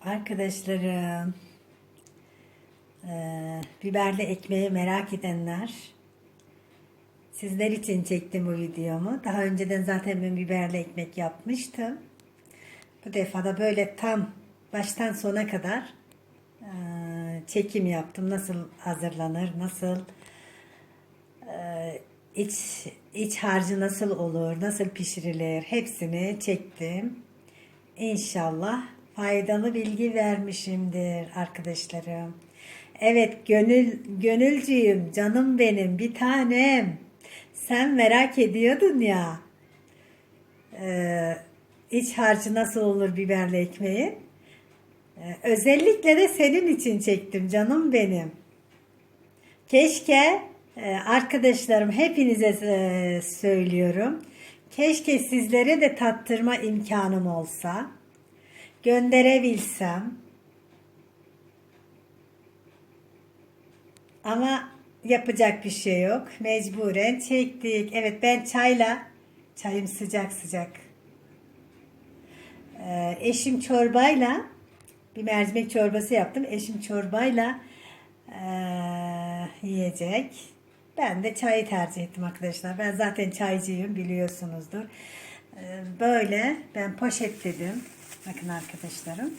Arkadaşlarım, eee, biberli ekmeği merak edenler, sizler için çektim bu videomu. Daha önceden zaten ben biberli ekmek yapmıştım. Bu defa da böyle tam baştan sona kadar eee, çekim yaptım. Nasıl hazırlanır, nasıl eee, iç iç harcı nasıl olur, nasıl pişirilir hepsini çektim. İnşallah faydalı bilgi vermişimdir arkadaşlarım. Evet gönül gönülcüyüm canım benim bir tanem. Sen merak ediyordun ya. Ee, iç harcı nasıl olur biberli ekmeğin? Ee, özellikle de senin için çektim canım benim. Keşke e, arkadaşlarım hepinize e, söylüyorum. Keşke sizlere de tattırma imkanım olsa. Gönderebilsem. Ama yapacak bir şey yok. Mecburen çektik. Evet ben çayla, çayım sıcak sıcak. Ee, eşim çorbayla bir mercimek çorbası yaptım. Eşim çorbayla eee, yiyecek. Ben de çayı tercih ettim arkadaşlar. Ben zaten çaycıyım biliyorsunuzdur. Ee, böyle ben poşetledim. Bakın arkadaşlarım.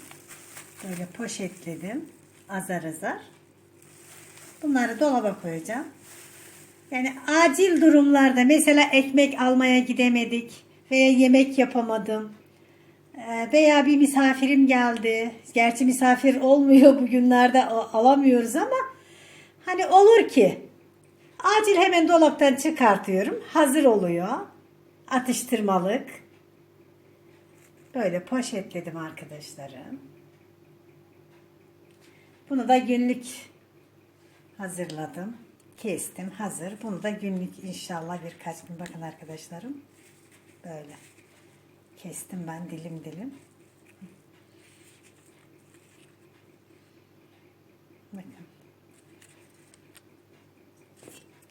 Böyle poşetledim. Azar azar. Bunları dolaba koyacağım. Yani acil durumlarda mesela ekmek almaya gidemedik veya yemek yapamadım. Ee, Veya bir misafirim geldi. Gerçi misafir olmuyor bugünlerde alamıyoruz ama hani olur ki acil hemen dolaptan çıkartıyorum. Hazır oluyor. Atıştırmalık. Böyle poşetledim arkadaşlarım. Bunu da günlük hazırladım. Kestim hazır. Bunu da günlük inşallah birkaç gün bakın arkadaşlarım. Böyle. Kestim ben dilim dilim. Bakın.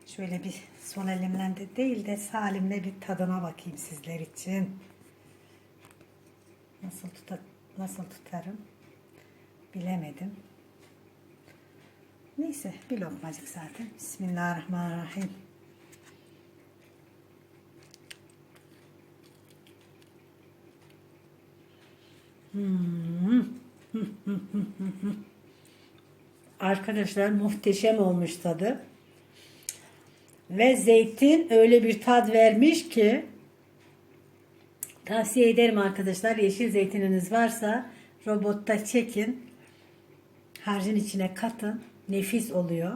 Şöyle bir sol elimle de değil de sağ elimle bir tadına bakayım sizler için. Nasıl tuta nasıl tutarım bilemedim. Neyse bir lokmacık zaten. Bismillahirrahmanirrahim. Arkadaşlar muhteşem olmuş tadı. Ve zeytin öyle bir tad vermiş ki tavsiye ederim arkadaşlar. Yeşil zeytininiz varsa robotta çekin. Harcın içine katın. Nefis oluyor.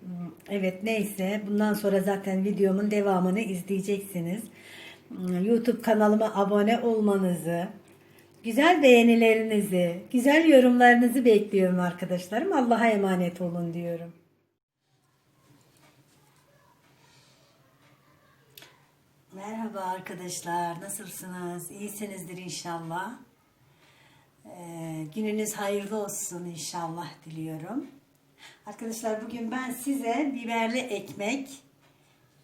Hmm, Evet neyse bundan sonra zaten videomun devamını izleyeceksiniz. Hmm, YouTube kanalıma abone olmanızı, güzel beğenilerinizi, güzel yorumlarınızı bekliyorum arkadaşlarım. Allah'a emanet olun diyorum. Merhaba arkadaşlar, nasılsınız? İyisinizdir inşallah. Ee, gününüz hayırlı olsun inşallah diliyorum. Arkadaşlar bugün ben size biberli ekmek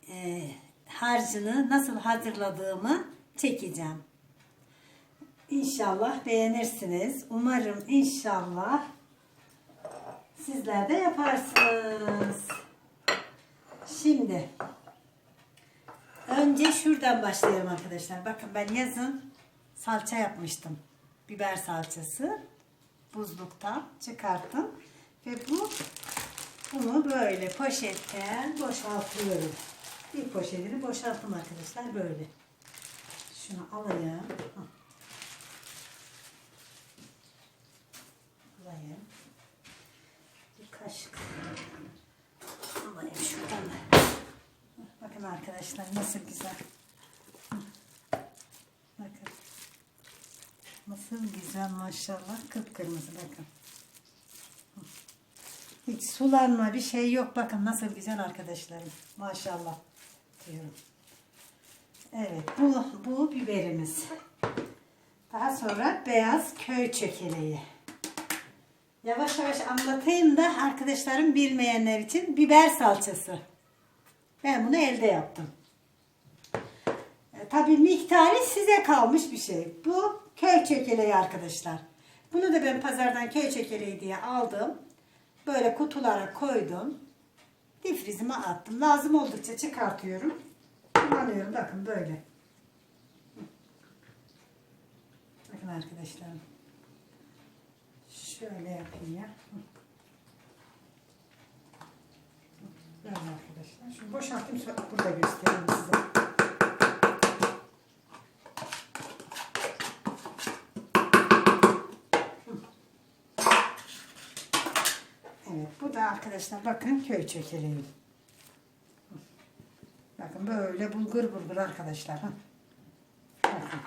e, harcını nasıl hazırladığımı çekeceğim. İnşallah beğenirsiniz. Umarım inşallah sizler de yaparsınız. Şimdi önce şuradan başlayalım arkadaşlar. Bakın ben yazın salça yapmıştım. Biber salçası. Buzluktan çıkarttım. Ve bu bunu böyle poşetten boşaltıyorum. Bir poşetini boşalttım arkadaşlar böyle. Şunu alayım. Alayım. Bir kaşık. Alayım şuradan da. Bakın arkadaşlar nasıl güzel. Bakın. Nasıl güzel maşallah. Kıpkırmızı bakın. Hiç sulanma bir şey yok. Bakın nasıl güzel arkadaşlarım. Maşallah diyorum. Evet bu, bu biberimiz. Daha sonra beyaz köy çökeleği. Yavaş yavaş anlatayım da arkadaşlarım bilmeyenler için biber salçası. Ben bunu elde yaptım. E, tabii miktarı size kalmış bir şey. Bu köy çökeleği arkadaşlar. Bunu da ben pazardan köy çekirdeği diye aldım. Böyle kutulara koydum. Difrizime attım. Lazım oldukça çıkartıyorum. Kullanıyorum. Bakın böyle. Bakın arkadaşlarım. Şöyle yapayım ya. Böyle arkadaşlar. Şimdi boşaltayım burada göstereyim size. Evet bu da arkadaşlar bakın köy çökeleği. Bakın böyle bulgur bulgur arkadaşlar. ha. Bakın.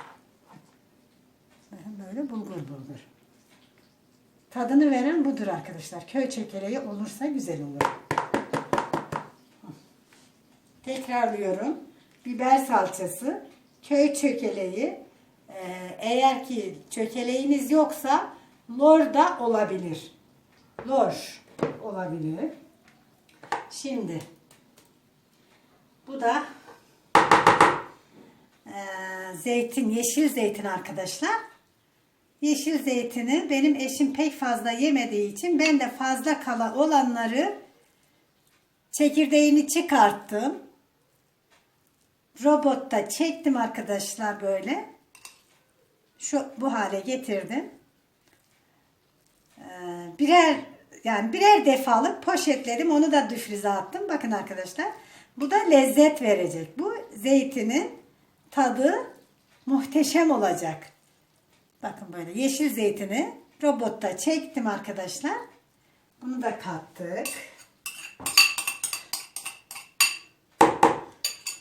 Böyle bulgur bulgur. Tadını veren budur arkadaşlar. Köy çökeleği olursa güzel olur. Tekrarlıyorum. Biber salçası, köy çökeleği. Ee, eğer ki çökeleğiniz yoksa lor da olabilir. Lor olabilir. Şimdi bu da eee, zeytin, yeşil zeytin arkadaşlar. Yeşil zeytini benim eşim pek fazla yemediği için ben de fazla kala olanları çekirdeğini çıkarttım. Robotta çektim arkadaşlar böyle. Şu bu hale getirdim. Ee, birer yani birer defalık poşetledim. Onu da difrize attım. Bakın arkadaşlar. Bu da lezzet verecek. Bu zeytinin tadı muhteşem olacak. Bakın böyle yeşil zeytini robotta çektim arkadaşlar. Bunu da kattık.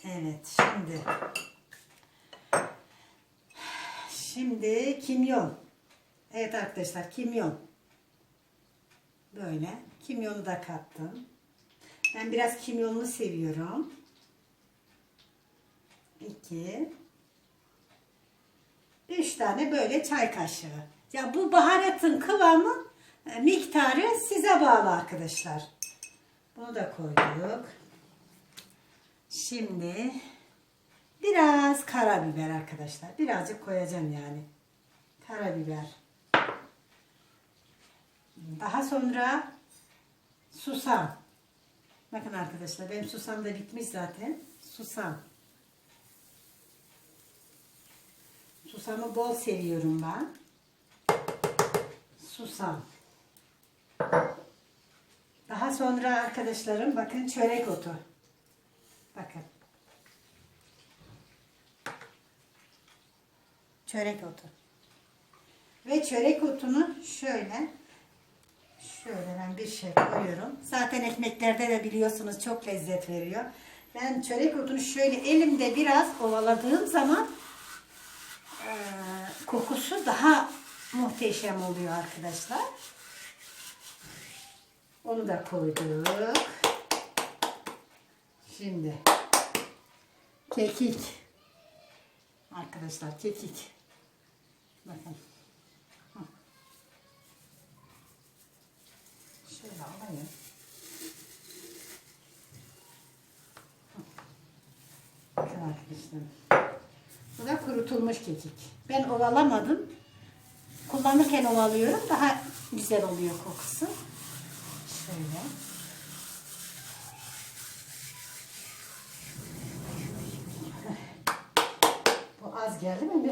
Evet şimdi şimdi kimyon. Evet arkadaşlar kimyon. Böyle kimyonu da kattım. Ben biraz kimyonlu seviyorum. 2 3 tane böyle çay kaşığı. Ya bu baharatın kıvamı e, miktarı size bağlı arkadaşlar. Bunu da koyduk. Şimdi biraz karabiber arkadaşlar. Birazcık koyacağım yani. Karabiber. Daha sonra susam. Bakın arkadaşlar benim susam da bitmiş zaten. Susam. Susamı bol seviyorum ben. Susam. Daha sonra arkadaşlarım bakın çörek otu. Bakın. Çörek otu. Ve çörek otunu şöyle şöyle ben bir şey koyuyorum. Zaten ekmeklerde de biliyorsunuz çok lezzet veriyor. Ben çörek otunu şöyle elimde biraz ovaladığım zaman eee, kokusu daha muhteşem oluyor arkadaşlar. Onu da koyduk. Şimdi kekik. Arkadaşlar kekik. Bakın. Şöyle alayım. Bakın arkadaşlar. Bu da kurutulmuş kekik. Ben ovalamadım. Kullanırken ovalıyorum. Daha güzel oluyor kokusu. Şöyle.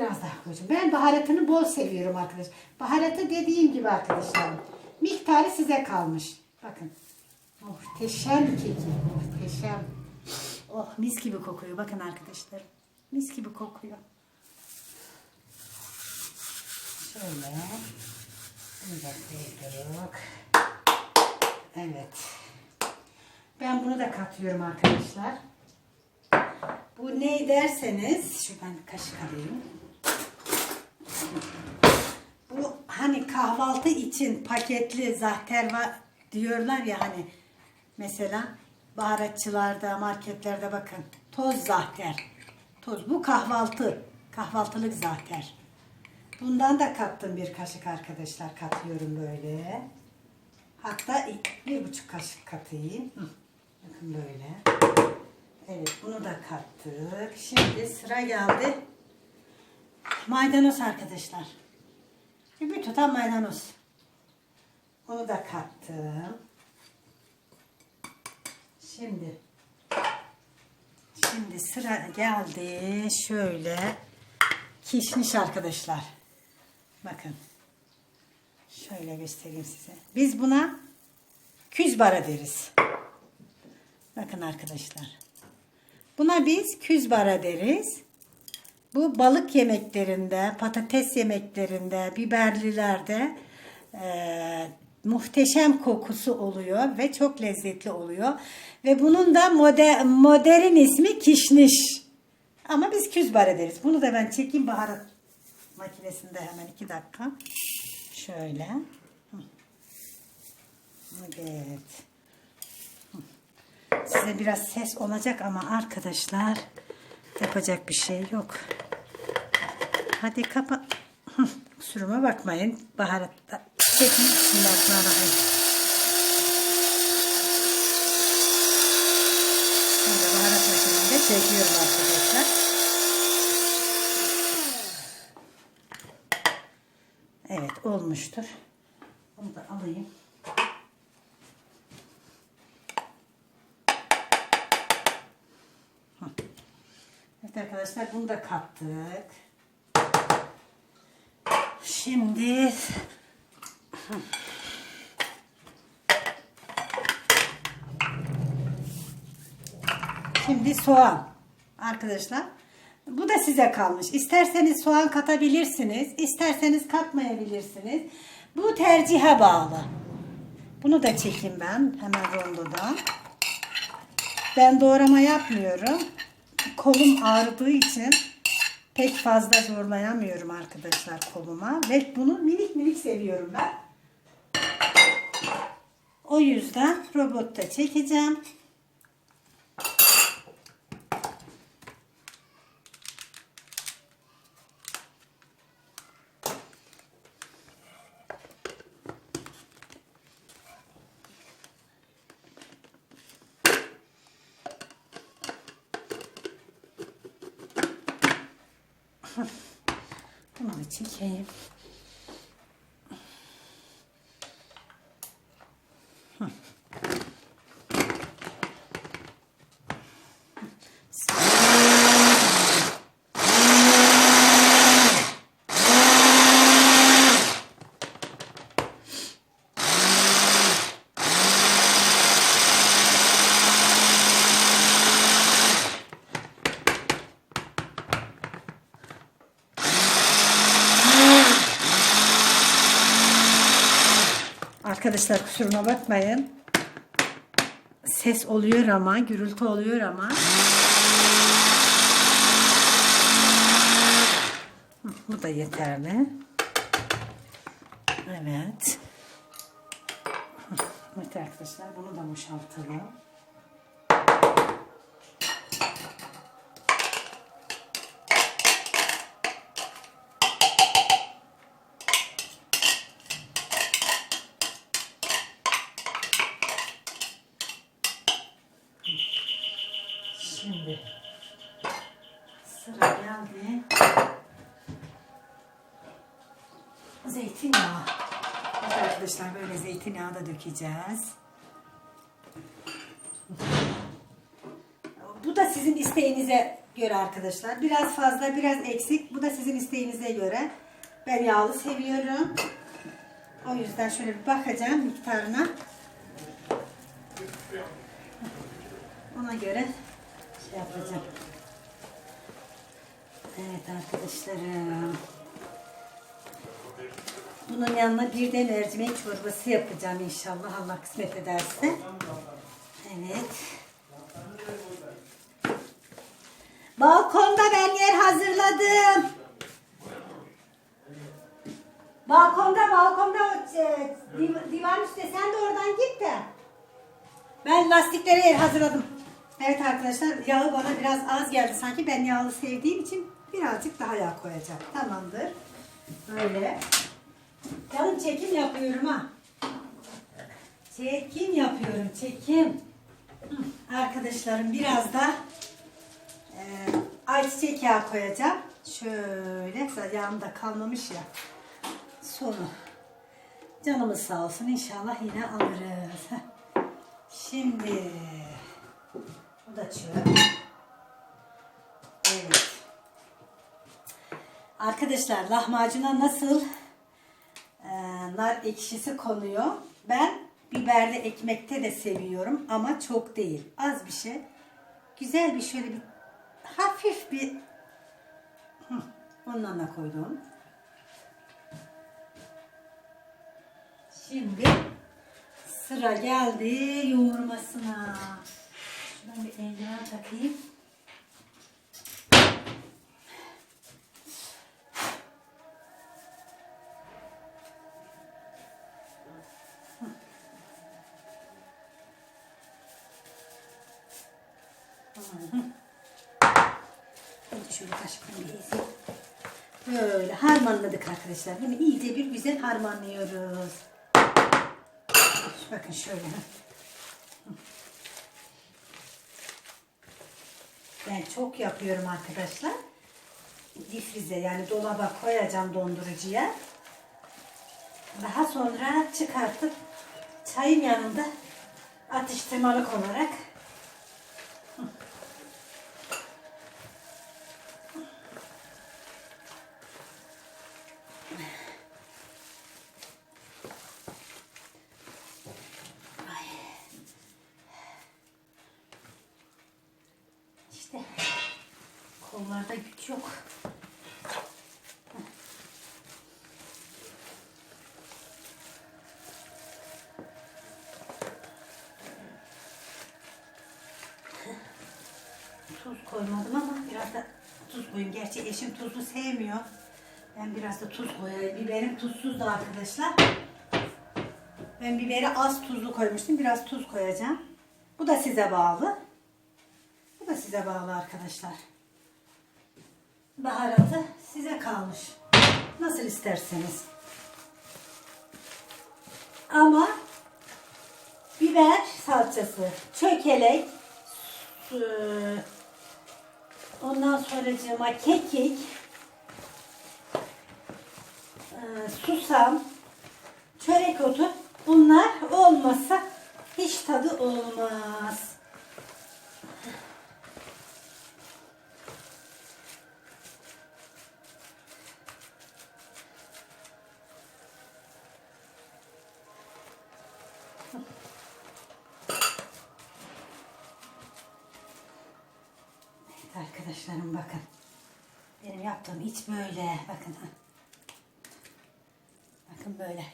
Biraz daha koyacağım. Ben baharatını bol seviyorum arkadaşlar. Baharatı dediğim gibi arkadaşlar. Miktarı size kalmış. Bakın. Muhteşem keki. Muhteşem. Oh mis gibi kokuyor. Bakın arkadaşlar. Mis gibi kokuyor. Şöyle. Bunu da. Evet. Ben bunu da katıyorum arkadaşlar. Bu ne derseniz, şuradan kaşık alayım. Bu hani kahvaltı için paketli zahter var diyorlar ya hani mesela baharatçılarda, marketlerde bakın toz zahter. Toz bu kahvaltı, kahvaltılık zahter. Bundan da kattım bir kaşık arkadaşlar katıyorum böyle. Hatta bir buçuk kaşık katayım. Bakın böyle. Evet bunu da kattık. Şimdi sıra geldi. Maydanoz arkadaşlar. Bir tutam maydanoz. Onu da kattım. Şimdi Şimdi sıra geldi. Şöyle kişniş arkadaşlar. Bakın. Şöyle göstereyim size. Biz buna küzbara deriz. Bakın arkadaşlar. Buna biz küzbara deriz. Bu balık yemeklerinde, patates yemeklerinde, biberlilerde eee, muhteşem kokusu oluyor ve çok lezzetli oluyor. Ve bunun da moder, modern ismi kişniş. Ama biz küzbara deriz. Bunu da ben çekeyim baharat makinesinde hemen iki dakika. Şöyle. Evet. Size biraz ses olacak ama arkadaşlar yapacak bir şey yok. Hadi kapa. Kusuruma bakmayın. Baharatta. Bismillahirrahmanirrahim. Şimdi baharat makinemde çekiyorum arkadaşlar. Evet olmuştur. Bunu da alayım. Arkadaşlar bunu da kattık. Şimdi Şimdi soğan arkadaşlar. Bu da size kalmış. İsterseniz soğan katabilirsiniz. isterseniz katmayabilirsiniz. Bu tercihe bağlı. Bunu da çekeyim ben hemen rondoda. Ben doğrama yapmıyorum. Kolum ağrıdığı için pek fazla zorlayamıyorum arkadaşlar koluma. Ve bunu minik minik seviyorum ben. O yüzden robotta çekeceğim. Bunu da çekeyim. Arkadaşlar kusuruma bakmayın. Ses oluyor ama, gürültü oluyor ama. Bu da yeterli. Evet. Evet arkadaşlar bunu da boşaltalım. Geldi. Zeytinyağı. Evet arkadaşlar böyle zeytinyağı da dökeceğiz. Bu da sizin isteğinize göre arkadaşlar. Biraz fazla biraz eksik. Bu da sizin isteğinize göre. Ben yağlı seviyorum. O yüzden şöyle bir bakacağım miktarına. Ona göre şey yapacağım. Evet arkadaşlarım. Bunun yanına bir de mercimek çorbası yapacağım inşallah Allah kısmet ederse. Evet. Balkonda ben yer hazırladım. Balkonda balkonda e, div- divan üstte sen de oradan git de. Ben lastikleri yer hazırladım. Evet arkadaşlar yağı bana biraz az geldi sanki ben yağlı sevdiğim için birazcık daha yağ koyacağım. Tamamdır. Böyle. Canım çekim yapıyorum ha. Çekim yapıyorum çekim. Arkadaşlarım biraz da e, ayçiçek yağı koyacağım. Şöyle yağım da kalmamış ya. sonu. Canımız sağ olsun inşallah yine alırız. Şimdi bu da çöp. Evet. Arkadaşlar lahmacuna nasıl e, nar ekşisi konuyor? Ben biberli ekmekte de seviyorum ama çok değil. Az bir şey. Güzel bir şöyle bir hafif bir ondan da koydum. Şimdi sıra geldi yoğurmasına. Şuradan bir eldiven takayım. Hadi şöyle kaşıkla bir ezeyim. Böyle harmanladık arkadaşlar. Değil mi? İyice bir güzel harmanlıyoruz. Bakın şöyle. Ben çok yapıyorum arkadaşlar. Difrize yani dolaba koyacağım dondurucuya. Daha sonra çıkartıp çayın yanında atıştırmalık olarak İşte kollarda güç yok. Tuz koymadım ama biraz da tuz koyayım. Gerçi eşim tuzlu sevmiyor. Ben biraz da tuz koyayım. Biberim tuzsuz da arkadaşlar. Ben biberi az tuzlu koymuştum. Biraz tuz koyacağım. Bu da size bağlı. Bu da size bağlı arkadaşlar. Baharatı size kalmış. Nasıl isterseniz. Ama biber salçası, çökelek, ondan sonra kekik, e, susam, çörek otu bunlar olmasa hiç tadı olmaz. Evet arkadaşlarım bakın. Hiç böyle. Bakın. Bakın böyle.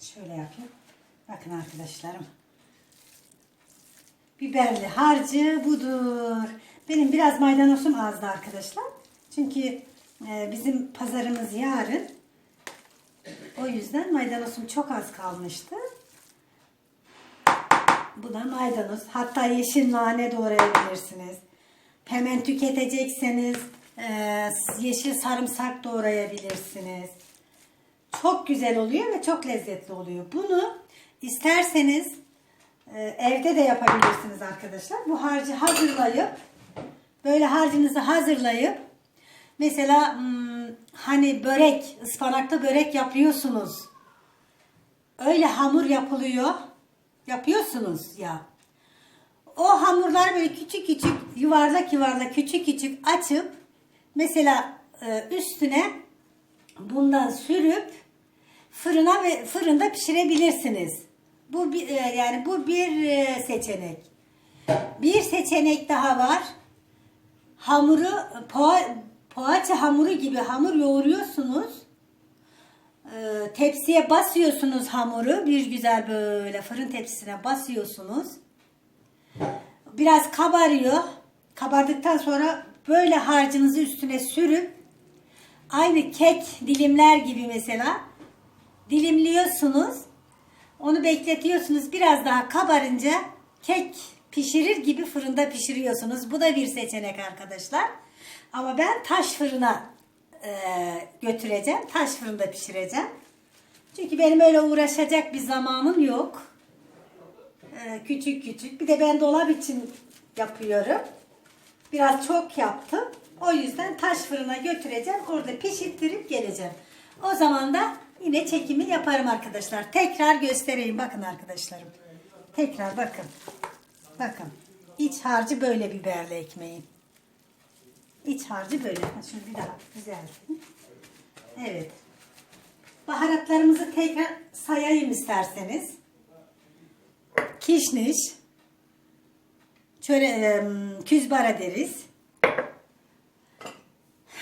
Şöyle yapayım. Bakın arkadaşlarım. Biberli harcı budur. Benim biraz maydanozum azdı arkadaşlar. Çünkü e, bizim pazarımız yarın. O yüzden maydanozum çok az kalmıştı. Bu da maydanoz. Hatta yeşil nane doğrayabilirsiniz. Hemen tüketecekseniz e, yeşil sarımsak doğrayabilirsiniz. Çok güzel oluyor ve çok lezzetli oluyor. Bunu isterseniz e, evde de yapabilirsiniz arkadaşlar. Bu harcı hazırlayıp böyle harcınızı hazırlayıp mesela hmm, hani börek, ıspanakta börek yapıyorsunuz. Öyle hamur yapılıyor. Yapıyorsunuz ya. O hamurlar böyle küçük küçük yuvarlak yuvarlak küçük küçük açıp mesela e, üstüne bundan sürüp fırına ve fırında pişirebilirsiniz. Bu bir, e, yani bu bir e, seçenek. Bir seçenek daha var. Hamuru poğa, poğaça hamuru gibi hamur yoğuruyorsunuz. Ee, tepsiye basıyorsunuz hamuru. Bir güzel böyle fırın tepsisine basıyorsunuz. Biraz kabarıyor. Kabardıktan sonra böyle harcınızı üstüne sürüp aynı kek dilimler gibi mesela dilimliyorsunuz. Onu bekletiyorsunuz. Biraz daha kabarınca kek pişirir gibi fırında pişiriyorsunuz. Bu da bir seçenek arkadaşlar. Ama ben taş fırına e, götüreceğim. Taş fırında pişireceğim. Çünkü benim öyle uğraşacak bir zamanım yok. E, küçük küçük. Bir de ben dolap için yapıyorum. Biraz çok yaptım. O yüzden taş fırına götüreceğim. Orada pişirttirip geleceğim. O zaman da yine çekimi yaparım arkadaşlar. Tekrar göstereyim. Bakın arkadaşlarım. Tekrar bakın. Bakın. İç harcı böyle biberli ekmeğin. İç harcı böyle. Şunu bir daha düzeltin. Evet. Baharatlarımızı tekrar sayayım isterseniz. Kişniş, çöre, em, küzbara deriz.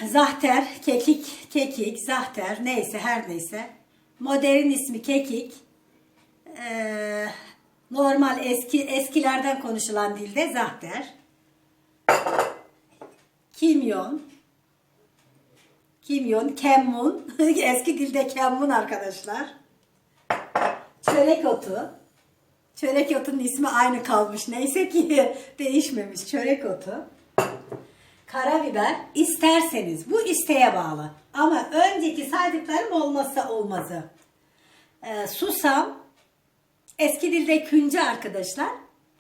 Zahter, kekik, kekik, zahter neyse her neyse. Modern ismi kekik. Ee, normal eski eskilerden konuşulan dilde zahter. Kimyon. Kimyon, kemmun. Eski dilde kemmun arkadaşlar. Çörek otu. Çörek otunun ismi aynı kalmış. Neyse ki değişmemiş. Çörek otu. Karabiber isterseniz. Bu isteğe bağlı. Ama önceki saydıklarım olmazsa olmazı. Ee, susam. Eski dilde künce arkadaşlar.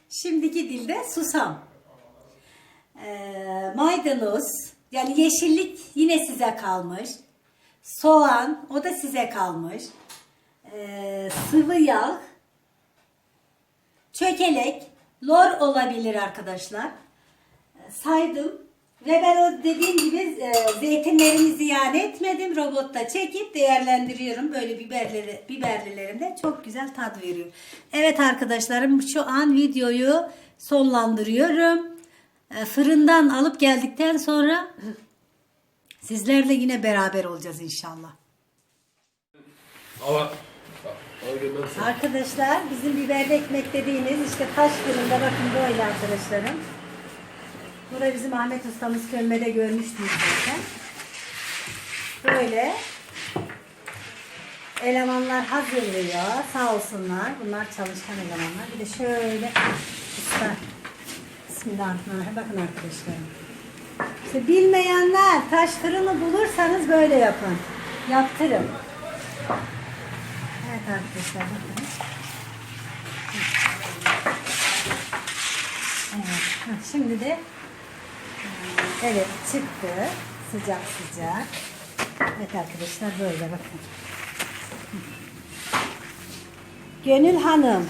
Şimdiki dilde susam. Ee, maydanoz. Yani yeşillik yine size kalmış. Soğan. O da size kalmış. Ee, sıvı yağ. Çökelek, lor olabilir arkadaşlar. Saydım. Ve ben o dediğim gibi e, zeytinlerimi ziyan etmedim. Robotta çekip değerlendiriyorum. Böyle biberleri, biberlilerinde çok güzel tat veriyor. Evet arkadaşlarım şu an videoyu sonlandırıyorum. E, Fırından alıp geldikten sonra sizlerle yine beraber olacağız inşallah. Ama. Arkadaşlar bizim biberli ekmek dediğimiz işte taş fırında bakın böyle arkadaşlarım. Burada bizim Ahmet ustamız kömbede görmüştünüz zaten. Böyle elemanlar hazırlıyor. Sağ olsunlar. Bunlar çalışkan elemanlar. Bir de şöyle usta. Bismillahirrahmanirrahim. Bakın arkadaşlarım. İşte bilmeyenler taş bulursanız böyle yapın. Yaptırın. Evet arkadaşlar bakın. Evet. Şimdi de evet çıktı. Sıcak sıcak. Evet arkadaşlar böyle bakın. Gönül Hanım.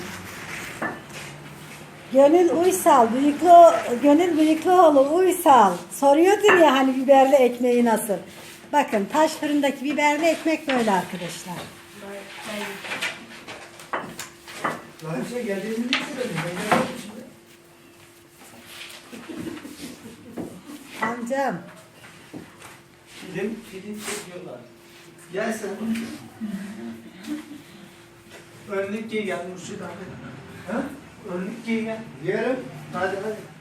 Gönül Uysal, bıyıklı, Gönül Bıyıklıoğlu Uysal. Soruyordur ya hani biberli ekmeği nasıl? Bakın taş fırındaki biberli ekmek böyle arkadaşlar. Geldiğini mi. Amcam. Film, film çekiyorlar. Gel sen. Önlük giy gel Murşid abi. Ha? Önlük giy gel. Giyerim. Hadi hadi.